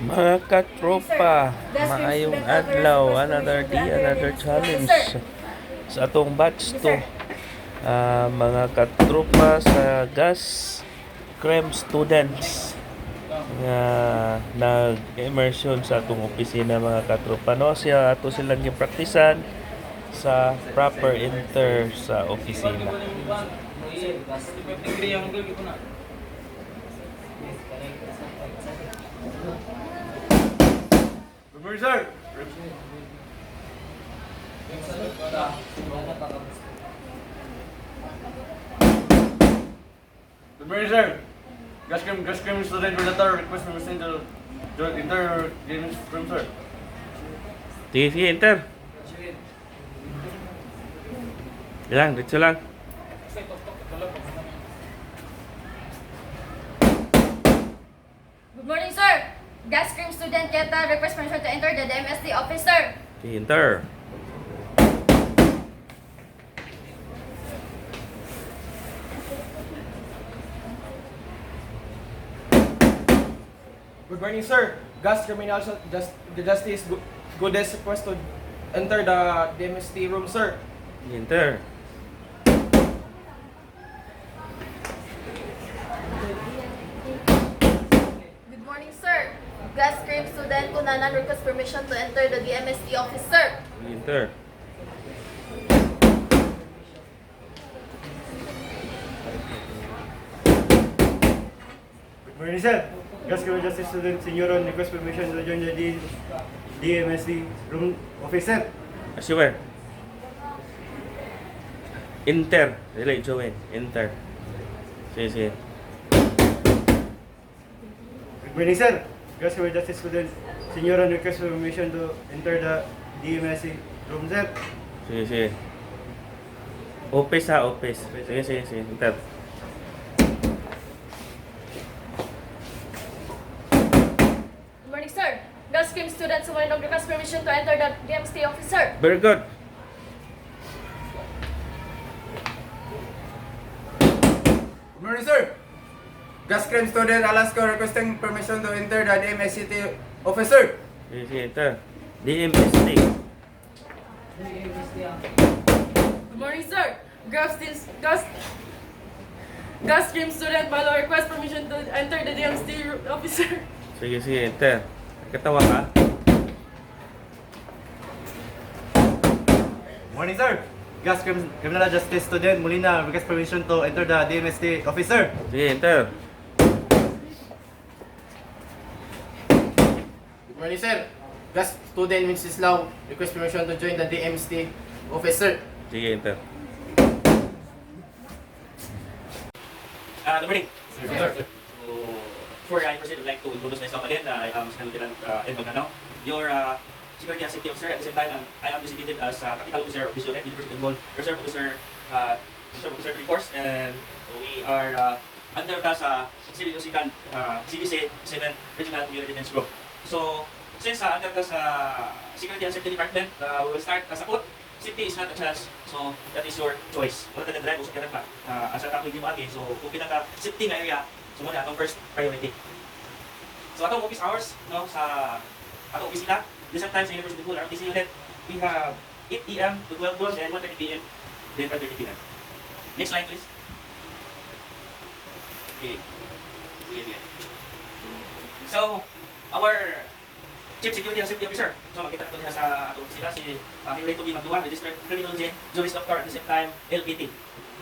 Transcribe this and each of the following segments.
Mga katropa, maayong adlaw, another day, another challenge sa atong batch to. Ah, mga katropa sa gas creme students. Nga nag-immersion sa atong opisina mga katropa no? Siya ato silang gipraktisan sa proper enter sa opisina. Good morning, sir. Good morning, sir. Gas cream, gas cream student relator request from Mr. to join inter games room, sir. Sige, sige, enter. Lang, dito lang. Good morning, sir. Student Keta request permission to enter the DMSD office, sir. Sige, enter. Good morning, sir. Gas Criminal Just, the Justice Go- Godes request to enter the DMST room, sir. Enter. Good morning, sir. Gas cream student Kunanan request permission to enter the DMSD office, sir. Enter. Good morning, sir. Gas cream justice student senioron request permission to join the D DMSD room officer. As you were. Enter. Dili, join. Enter. Sige, sige. Good morning, sir. Gas cream justice student senioron request permission to enter the DMSD room, sir. Sige, sige. Office ha, office. Sige, sige, sige. Enter. Good morning, sir. Gas cream student Sumalinong request permission to enter the DMSD office, sir. Very good. Good morning, sir. Gas Crime student Alaska requesting permission to enter the DMSCT office, sir. Sige, enter. DMSD. Good morning, sir. Gas this gas gas cream student Malo request permission to enter the DMST officer. Sige, sige, enter. Katawa ka? Morning, sir. Gas cream criminal justice student Molina request permission to enter the DMSD officer. Sige, enter. Morning, sir. Gas student Mrs. Lau request permission to join the DMST office, sir. Sige, enter. Uh, good morning. So, before I proceed, I'd like to introduce myself again. Uh, I am Mr. Lieutenant uh, Ed Magano, your uh, security and safety officer. At the same time, um, I am designated as uh, Tactical Officer of Visionet, University of Bol, Reserve Officer, uh, Reserve Officer 3 Force, and we are uh, under the sa Civil uh, CDC 7 Regional Community Defense Group. So, since uh, under the sa Security and Safety Department, uh, we will start as a quote. Safety is not a chance, so that is your choice. Wala ka drive usap ka pa. Uh, asa ka hindi mo agi, so kung pinaka safety nga area, so muna atong first priority. So atong office hours, no, sa atong opisina, different times sa University Pool, RTC unit, we have 8 a.m. to 12 noon, then 1.30 p.m. then 5.30 p.m. Next slide, please. Okay. Okay, okay. So, our Chief Security and Safety Officer. So, makita natin niya sa atong opisina si uh, Henry Magduan, Registered Criminal Juris Doctor, at the same time, LPT.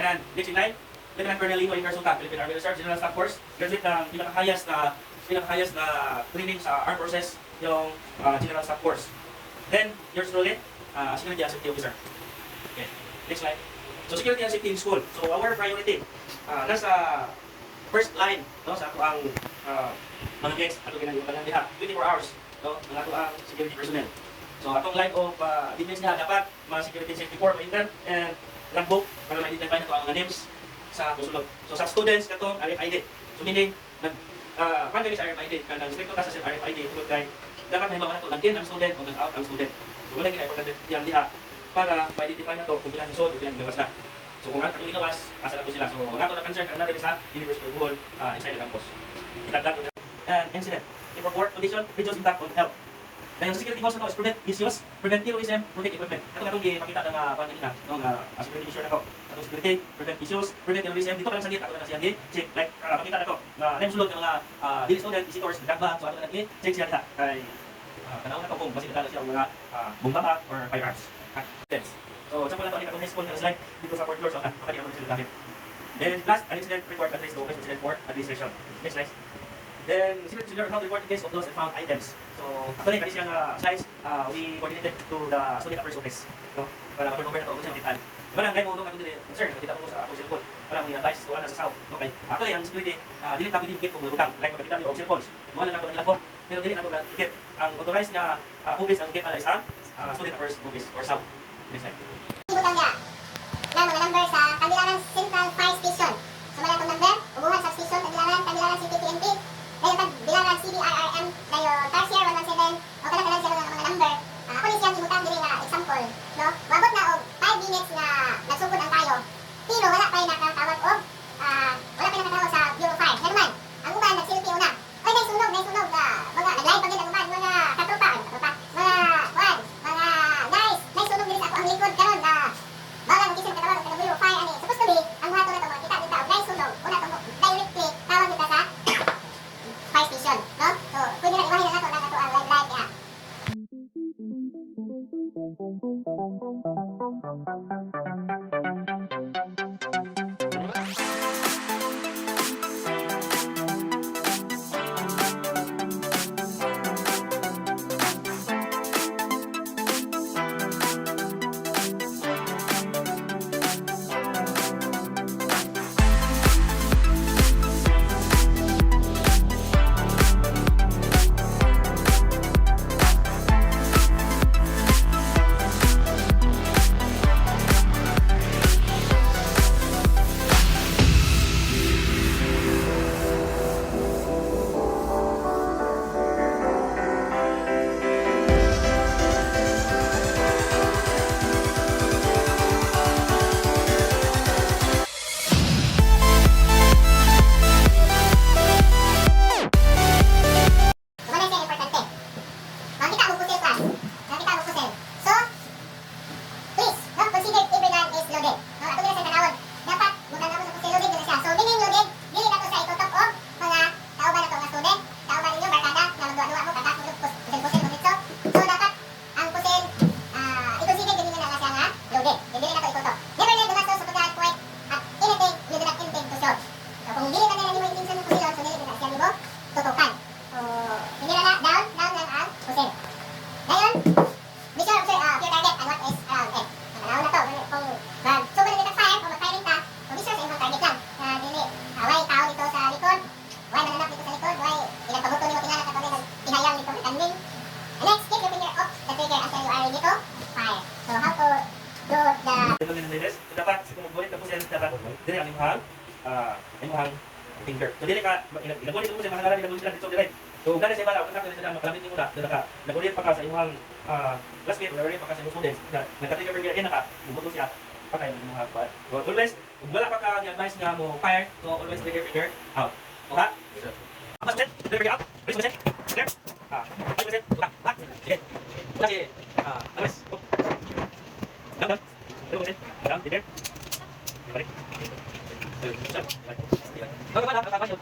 And next in line, Lieutenant Colonel Lino Inversuta, Philippine Army Reserve, General Staff Force, graduate ng pinaka-highest na pinaka-highest na training sa Armed Forces, yung uh, General Staff Force. Then, yours truly, uh, Security and Safety Officer. Okay, next slide. So, Security and Safety in School. So, our priority, uh, nasa first line, no, sa ako ang uh, mga gangs, ato ginagawa lang diha, 24 hours, no, ang ato ang security personnel. So, atong line of uh, defense niya, dapat mga security safety form, intern, and logbook, para ma-identify na to ang mga names sa musulog. So, sa students, katong RFID. So, meaning, nag, uh, kung sa RFID, kanang stricto ka sa RFID, tulad kay, dapat may mga na to, nag-in ang student o nag-out ang student. So, wala ginagawa yan diha, para ma-identify na to kung bilang isod o bilang gawas na. So kung ato ginawas, asa na po sila. So kung ato na concern, kana rin sa University of Bohol, uh, inside the campus. Itagdag ko na. And incident. improper work condition, reduce impact on health. Kaya yung security goals na to is prevent misuse, prevent terrorism, protect equipment. Ito nga itong ipakita ng uh, kanina, ng uh, security measure na to. Atong security, prevent issues, prevent terrorism. Dito pa lang sa gate, ako na siya check, like, uh, makita na to, na name sulod ng mga uh, daily student, visitors, nagba, so ato na check siya dita. Kay, uh, tanaw na to kung basi na siya ang mga uh, bomba or firearms. Ah, yes. So, sa pala to, itong high school na slide dito sa fourth floor, so, ah, makanya mo sila gamit. Then, last, an incident report address to Office Incident for Administration. Next slide. Then, incident senior account report in case of lost and found items. So, actually, kasi siyang uh, slides, uh, we coordinated to the student affairs office. No? Para ma-turn over na ito sa titan. Diba lang, kayo mo nung dito, sir, nakita mo sa ako cellphone. Parang may advice, wala na sa south. Okay. Actually, ang security, uh, dili tayo dinigit kung lutang. Like, magkita niyo og cellphones. Wala na ako ng phone. Pero dili ako digit. Ang authorized nga uh, office ang gate na is ang uh, student affairs office or south. Next dili ka ilabulit mo sa mga ngalan sila dito dili. So gani sa bala kung sa makalamit mo na dili ka nagulit pa ka sa imong ah classmate or pa ka sa imong students na nagka-trigger finger ina ka bumuto siya patay mo mga. So always kung wala pa ka advice nga mo fire so always trigger finger out. Okay? Mas set, finger out. Release mo set. Clear. Ah, release mo set. Lock. Lock. Sige. Kasi ah always. Down, down. Down, down. Down, there. Balik. Bagaimana kakaknya?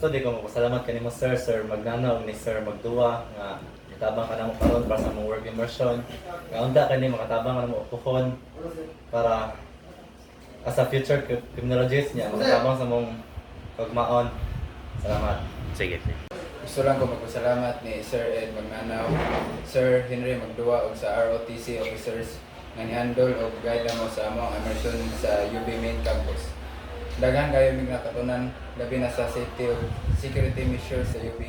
Di ko magpasalamat kanimo sir, sir magnanaw ni sir magduwa nga itabang ka namo karon para sa mong work immersion. Nga unda kani makatabang ka namo upuhon para as a future cri- criminologist niya makatabang sa mong pagmaon. Salamat. Sige. Gusto lang ko magpasalamat ni Sir Ed Magnanaw, Sir Henry Magduwa ug sa ROTC officers nga ni-handle og guide mo sa among immersion sa UB main campus. Daghan kayo mig nakatunan labi na sa safety security measures sa UP.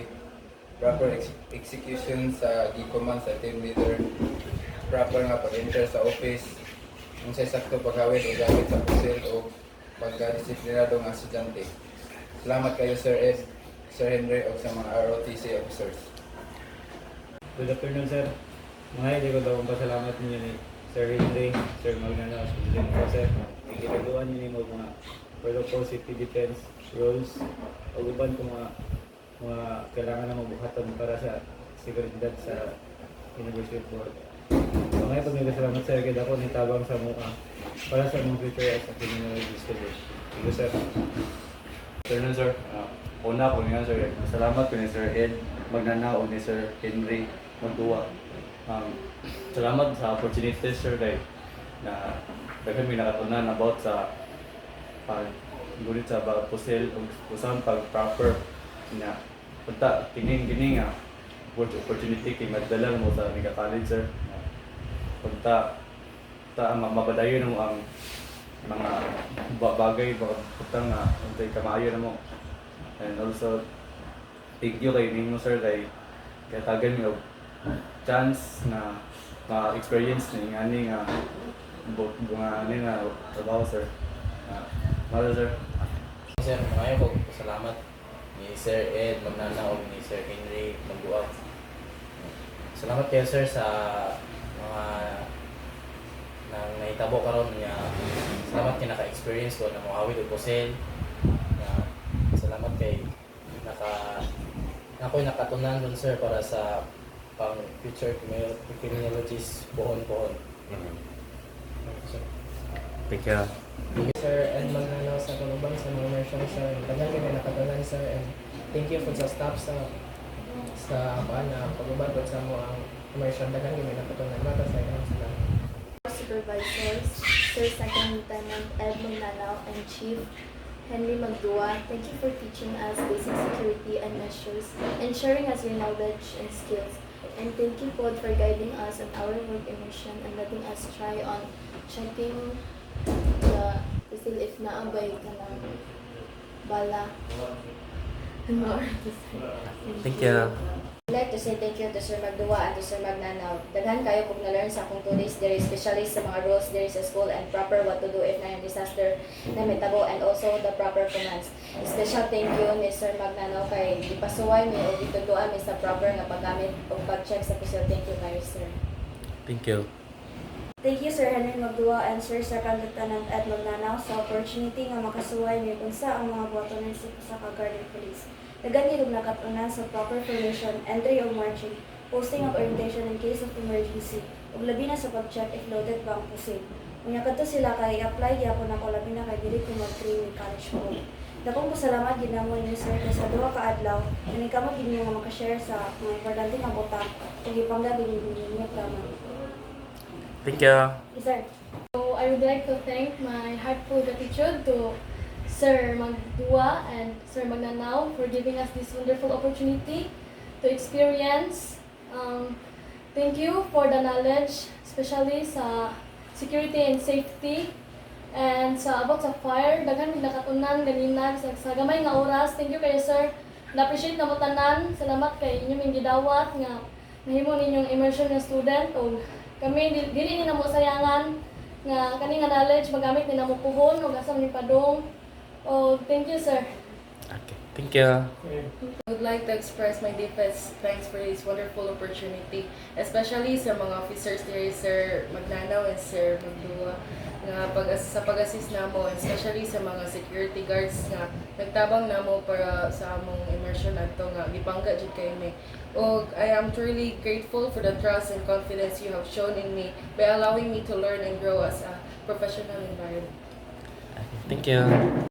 Proper ex- execution sa gikoman sa team leader. Proper nga pag-enter sa office. Kung sa sakto paghawid o gamit sa pusil o pagka-disiplinado ng estudyante. Salamat kayo Sir Ed, Sir Henry o sa mga ROTC officers. Good afternoon, sir. Mga hindi ko daw pasalamat ninyo ni Sir Henry, Sir ko, sir. Ang ginagawa ninyo mo mga protocol safety defense rules o uban ko mga mga kailangan na mabuhatan para sa seguridad sa University of Board. So ngayon pag nagkasalamat sir, kaya ako nitabang sa mukha para sa mga future as a criminology student. Thank you, sir. Afternoon, sir. Ah, una po nga, sir. Salamat ko ni Sir Ed Magnanao ni Sir Henry Magduwa. Um, salamat sa opportunity, sir, kay na daghan may nakatunan about sa pag gulit sa bawat pusil ug usahan pag proper na punta kining kini nga opportunity kay madala mo sa Mega College sir. Punta ta ma- mapadayon mo ang mga ba- bagay mga putang nga untay kamayo na mo. And also thank you kay nimo sir kay kay tagan mi chance na ma-experience ni nga bu- bunga ani nga trabaho sir. Uh, Mother sir Sir, ngayon po, salamat ni Sir Ed Magnana o ni Sir Henry Magduaw. Salamat kayo sir sa mga nang nahitabo karon niya. Salamat kay naka-experience ko na mohawid og kusel. Salamat kay naka ako'y nakatunan dun sir para sa pang future crimi- criminologies pohon-pohon. Sir. Thank you. Sir Ed Magnanaw sa Kalubang sa immersion sir. Tagal kami nakatanan sir and thank you for sa staff sa sa paan na pagubad po sa mo ang immersion. Tagal kami nakatanan. Mata sa ilang sila. Supervisors, Sir Second Lieutenant Ed Magnanao and Chief Henry Magdua, thank you for teaching us basic security and measures and sharing us your knowledge and skills. And thank you po for guiding us on our work immersion and letting us try on checking still if naabay ka ng bala. Thank you. I'd like to say thank you to Sir Magduwa and to Sir Magnanaw. Daghan kayo kung na-learn sa akong two days there especially sa mga rules there sa school and proper what to do if na yung disaster na may tabo and also the proper commands. Special thank you ni Sir Magnanaw kay ipasuway mi o gituduan mi sa proper nga paggamit o pag-check sa pusil. Thank you kayo sir. Thank you. Thank you Sir Henry Magdua and Sir Second Lieutenant Ed Magnanaw sa opportunity nga makasuway ni unsa ang mga buhaton sa sa Guardian Police. Dagan gid og nakatunan sa proper formation, entry of marching, posting of orientation in case of emergency, ug labi na sa pag-check if loaded ba ang pusil. Unya kadto sila kay i-apply gyapon ako labi na kay dili ko mag-train college mo. Dakong pasalamat gid namo ni Sir kay sa duha ka adlaw, kani kamo gid nga maka-share sa mga importante nga butang ug ipanggabi ni ninyo tama. Thank you. Yes, sir. So I would like to thank my heartful gratitude to Sir Magdua and Sir Magnanao for giving us this wonderful opportunity to experience. Um, thank you for the knowledge, especially sa security and safety and sa about sa fire. Daghan mi nakatunan ganina sa, gamay nga oras. Thank you kayo sir. Na-appreciate na mo tanan. Salamat kay inyo ming gidawat nga nahimo ninyong immersion nga student o kami di- dili ni namo sayangan nga kani nga knowledge magamit ni namo puhon ug asa ni padong. Oh, thank you sir. Okay. Thank you. I would like to express my deepest thanks for this wonderful opportunity, especially sa mga officers there, Sir Magnanaw and Sir Magdua, nga pag sa pag-assist namo, and especially sa mga security guards nga nagtabang namo para sa among immersion adto nga gipangga jud kay mi. Og I am truly grateful for the trust and confidence you have shown in me by allowing me to learn and grow as a professional environment. Thank you.